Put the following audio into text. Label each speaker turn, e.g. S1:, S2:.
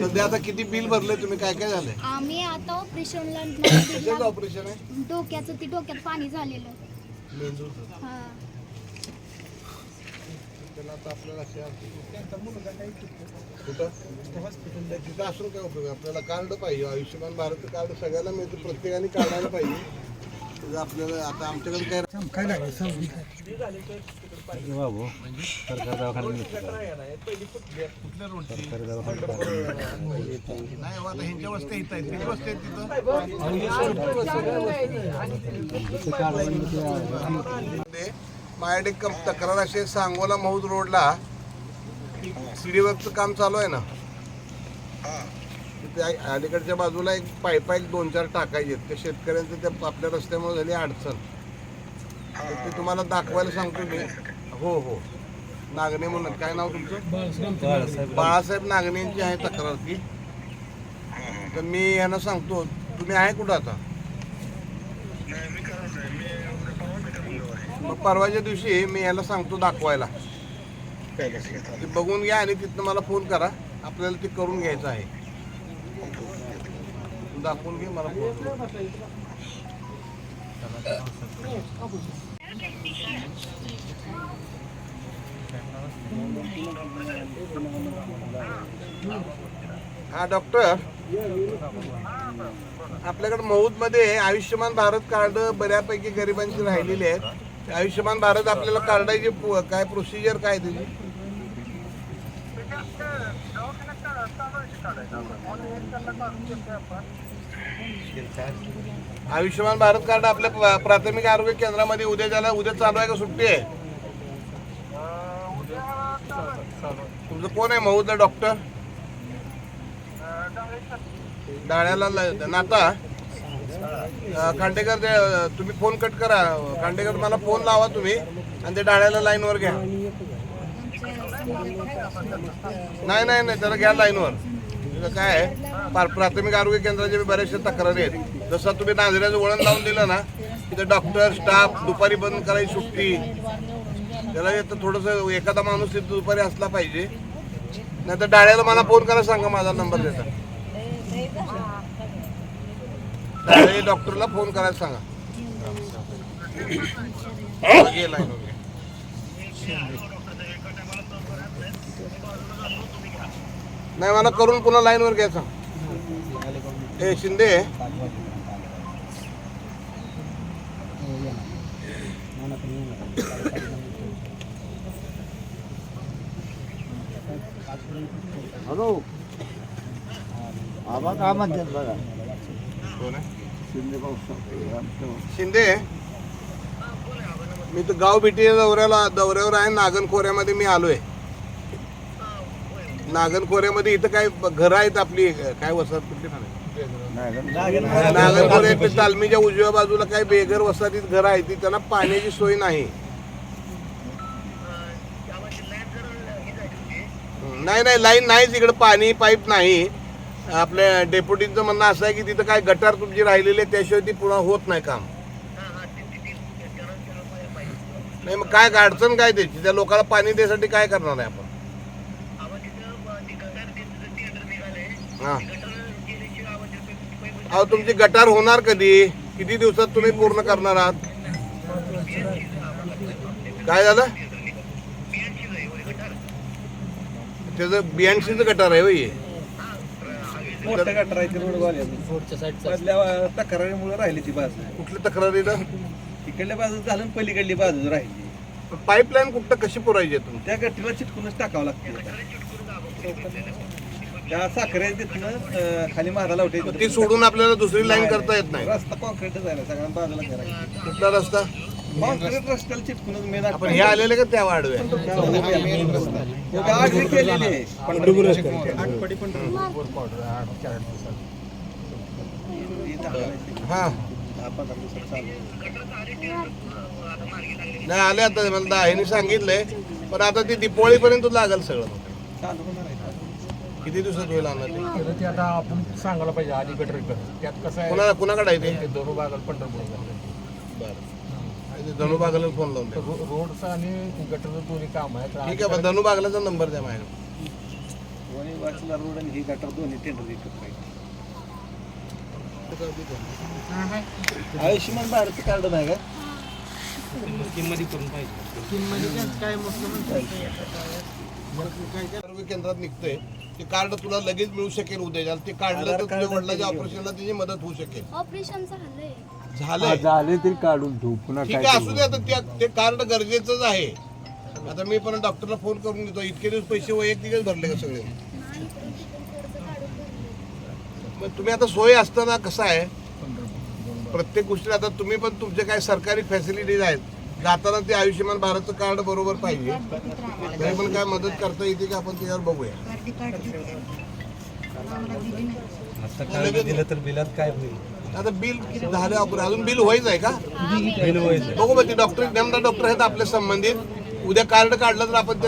S1: सध्या आता किती बिल भरले तुम्ही? काय काय झालंय?
S2: आम्ही आता ऑपरेशनला
S1: कशाचं ऑपरेशन आहे?
S2: डोक्याचं ते डोक्यात पाणी झालेलं. हा.
S1: त्याला आता आपल्याला कुठं? तिथं असून काय उपयोग आहे? आपल्याला कार्ड पाहिजे. आयुष्यमान भारत कार्ड सगळ्याला मिळतं. प्रत्येकाने काढायला पाहिजे. आपल्याला आता आमच्याकडे काय
S3: काय लागलं?
S4: बाबू सरकार
S1: नाही हो, माझ्याकडे तक्रार अशी सांगोला मौद रोडला सीडीवरचं काम चालू आहे ना? आ- अलीकडच्या बाजूला एक पाईपा एक दोन चार टाकायचे आहेत. त्या शेतकऱ्यांचं त्या आपल्या रस्त्यामुळे झाली अडचण. तर ते तुम्हाला दाखवायला सांगतो मी. हो हो. नागणे म्हणून. काय नाव तुमचं? बाळासाहेब नागणेंची आहे तक्रार ती. तर मी यांना सांगतो तुम्ही आहे कुठं आता? मग परवाच्या दिवशी मी याला सांगतो दाखवायला. ते बघून घ्या आणि तिथनं मला फोन करा. आपल्याला ते करून घ्यायचं आहे. दाखवून घे मला हा डॉक्टर आपल्याकडे मौदमध्ये आयुष्यमान भारत कार्ड बऱ्यापैकी गरिबांची राहिलेली आहेत. आयुष्यमान भारत आपल्याला कार्डाची काय प्रोसिजर काय त्याची? आयुष्यमान भारत कार्ड आपल्या प्राथमिक आरोग्य केंद्रामध्ये उद्या ज्याला उद्या चालू आहे का सुट्टी आहे? तुमचं कोण आहे मौदला डॉक्टर? डाळ्याला नाता? अं, खांडेकर ते तुम्ही फोन कट करा. खांडेकर मला फोन लावा तुम्ही आणि ते डाळ्याला लाईनवर घ्या. नाही नाही नाही त्याला घ्या लाईनवर काय आहे? प्रा- प्राथमिक आरोग्य केंद्राच्या बऱ्याचशा तक्रारी आहेत. जसं तुम्ही नांदऱ्याचं वळण लावून दिलं ना तिथं डॉक्टर स्टाफ दुपारी बंद करायची सुट्टी. त्याला येतं थोडंसं एखादा माणूस तिथं दुपारी असला पाहिजे. नाही तर डाळ्याला मला फोन करा सांगा माझा नंबर देता. डाळे डॉक्टरला फोन करायला सांगा. हा, घे line वर घे. नाही मला करून पुन्हा लाईन वर घ्यायचा. ए शिंदे.
S4: हॅलो. बघा? शिंदे
S1: मी तर गाव भेटी दौऱ्याला दौऱ्यावर आहे नागनखोऱ्यामध्ये मी आलोय. नागनखोऱ्यामध्ये इथं काय घरं आहेत आपली? काय वसाहत कुठली नागनखोऱ्यात तालमीच्या उजव्या बाजूला काय बेघर वसाहतीत घरं आहेत ती त्यांना पाण्याची सोय नाही. नाही नाही लाईन नाहीच इकडे पाणी पाईप नाही. आपल्या डेप्युटींचं म्हणणं असं आहे की तिथं काय गटार तुमची राहिलेली आहे त्याशिवाय ती पुन्हा होत नाही काम. नाही मग काय अडचण काय त्याची? त्या लोकांना पाणी द्यायसाठी काय करणार आहे आपण? हा. अहो तुमची गटार होणार कधी? किती दिवसात तुम्ही पूर्ण करणार आहात? काय झालं? त्याचं बियाणशीचं गटार आहे होय. हे.
S5: मोठं गटर आहे ते तक्रारीमुळे राहिली ती बाजू.
S1: कुठल्या तक्रारीनं
S5: इकडल्या बाजू झालं पलीकडली बाजू राहिली.
S1: पाईपलाईन कुठं कशी पुरायची आहे
S5: त्या गटीला चिटकूनच टाकावं लागतं. त्या साखरे तिथनं खाली मारा लावते
S1: ती सोडून आपल्याला दुसरी लाईन करता येत नाही.
S5: रस्ता कॉन्क्रीटच आहे ना सगळ्या बाजूला करायचं
S1: कुठला रस्ता?
S5: कॉन्क्रीट रस्त्याला चिटकूनच मेन
S1: आपण हे आलेले का त्या वाढव्या
S5: गाडी केलेली आहे.
S1: हा. नाही आले आता मला दाहिनी सांगितलंय पण आता ती दिपोळीपर्यंत लागेल सगळं.
S5: चालू
S1: किती दिवसात होईल आणणार ते?
S3: तर ते आता आपण सांगायला पाहिजे आधी गटर त्यात कसं आहे
S1: कुणा कुणाकडे आहे ते?
S3: दोन भागाला पंढरपूर.
S1: बरं. धनुबागला फोन लावून द्या
S3: रोडचं आणि गटरचं दोन्ही काम आहे तर
S1: ठीक आहे पण नंबर द्या माझ्याकडे.
S5: वाचला रोड आणि ही गटर दोन्ही टेंडर आहे आयुष्यमान भारत कार्ड नाही का?
S1: आरोग्य केंद्रात निघतंय. ते कार्ड तुला लगेच मिळू शकेल उद्या. ते काढलं तर तुझ्या वडिलांच्या ऑपरेशनला त्याची मदत होऊ शकेल.
S2: ऑपरेशन झालंय.
S1: झालंय.
S4: झाले तरी काढून ठेवू. पुन्हा
S1: ठीक आहे असू दे आता त्या- ते कार्ड गरजेचंच आहे. आता मी पण डॉक्टरला फोन करून देतो. इतके दिवस पैसे वैयक्तिकच भरले का सगळे?
S2: नाही काढून.
S1: मग तुम्ही आता सोय असताना कसं आहे? प्रत्येक गोष्टी आता तुम्ही पण तुमचे काय सरकारी फॅसिलिटीज आहेत. जाताना ते आयुष्यमान भारतचं कार्ड बरोबर पाहिजे. तरी पण काय मदत करता येते का आपण त्याच्यावर बघूया.
S5: आता कार्ड दिलं तर बिलात काय होईल?
S1: आता बिल झालं आपण? अजून बिल व्हायचं आहे का?
S5: बिल व्हायचं
S1: बघू मग ते डॉक्टर नेमदा डॉक्टर आहेत आपल्या संबंधित. उद्या कार्ड काढलं तर आपण